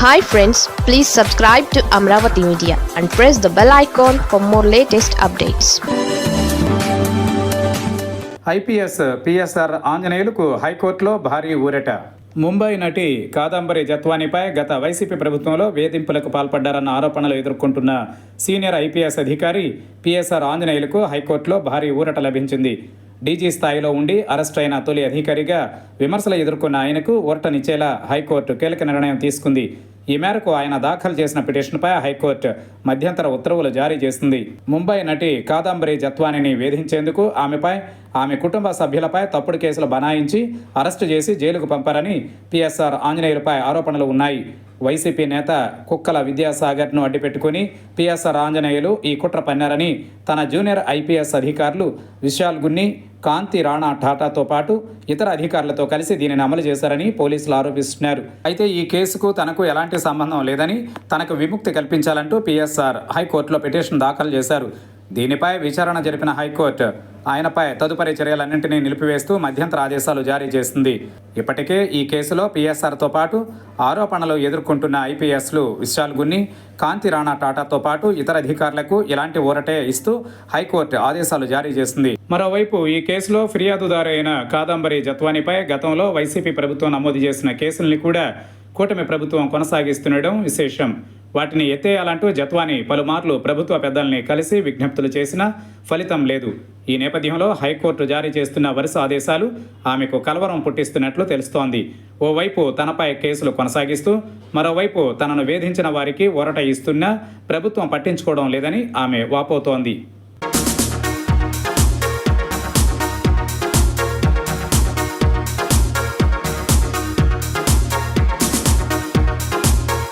Hi friends please subscribe to Amaravati media and press the bell icon for more latest updates IPS PSR ఆంజనేయులకు హైకోర్టులో భారీ ఊరట. ముంబై నటి కాదంబరి జత్వానిపై గత YCP ప్రభుత్వంలో వేధింపులకు పాల్పడ్డారన్న ఆరోపణలు ఎదుర్కొంటున్న సీనియర్ ఐపీఎస్ అధికారి పిఎస్ఆర్ ఆంజనేయులకు హైకోర్టులో భారీ ఊరట లభించింది. డీజీ స్థాయిలో ఉండి అరెస్ట్ అయిన తొలి అధికారిగా విమర్శలు ఎదుర్కొన్న ఆయనకు ఊరటనిచ్చేలా హైకోర్టు కీలక నిర్ణయం తీసుకుంది. ఈ మేరకు ఆయన దాఖలు చేసిన పిటిషన్పై హైకోర్టు మధ్యంతర ఉత్తర్వులు జారీ చేసింది. ముంబై నటి కాదంబరి జత్వానిని వేధించేందుకు ఆమెపై ఆమె కుటుంబ సభ్యులపై తప్పుడు కేసులు బనాయించి అరెస్టు చేసి జైలుకు పంపారని పిఎస్ఆర్ ఆంజనేయులపై ఆరోపణలు ఉన్నాయి. వైసీపీ నేత కుక్కల విద్యాసాగర్ను అడ్డుపెట్టుకుని పిఎస్ఆర్ ఆంజనేయులు ఈ కుట్ర పన్నారని తన జూనియర్ ఐపీఎస్ అధికారులు విశాల్ గున్ని కాంతి రాణా టాటాతో పాటు ఇతర అధికారులతో కలిసి దీనిని అమలు చేశారని పోలీసులు ఆరోపిస్తున్నారు. అయితే ఈ కేసుకు తనకు ఎలాంటి సంబంధం లేదని తనకు విముక్తి కల్పించాలంటూ పిఎస్ఆర్ హైకోర్టులో పిటిషన్ దాఖలు చేశారు. దీనిపై విచారణ జరిపిన హైకోర్టు ఆయనపై తదుపరి చర్యలన్నింటినీ నిలిపివేస్తూ మధ్యంతర ఆదేశాలు జారీ చేసింది. ఇప్పటికే ఈ కేసులో పీఎస్ఆర్తో పాటు ఆరోపణలు ఎదుర్కొంటున్న ఐపీఎస్లు విశాల్ గున్ని కాంతి రాణా టాటాతో పాటు ఇతర అధికారులకు ఇలాంటి ఊరటే ఇస్తూ హైకోర్టు ఆదేశాలు జారీ చేసింది. మరోవైపు ఈ కేసులో ఫిర్యాదుదారు అయిన కాదంబరి జత్వానిపై గతంలో వైసీపీ ప్రభుత్వం నమోదు చేసిన కేసుల్ని కూడా కూటమి ప్రభుత్వం కొనసాగిస్తుండడం విశేషం. వాటిని ఎత్తేయాలంటూ జత్వాని పలుమార్లు ప్రభుత్వ పెద్దల్ని కలిసి విజ్ఞప్తులు చేసినా ఫలితం లేదు. ఈ నేపథ్యంలో హైకోర్టు జారీ చేస్తున్న వరుస ఆదేశాలు ఆమెకు కలవరం పుట్టిస్తున్నట్లు తెలుస్తోంది. ఓవైపు తనపై కేసులు కొనసాగిస్తూ మరోవైపు తనను వేధించిన వారికి ఒరట ఇస్తున్నా ప్రభుత్వం పట్టించుకోవడం లేదని ఆమె వాపోతోంది.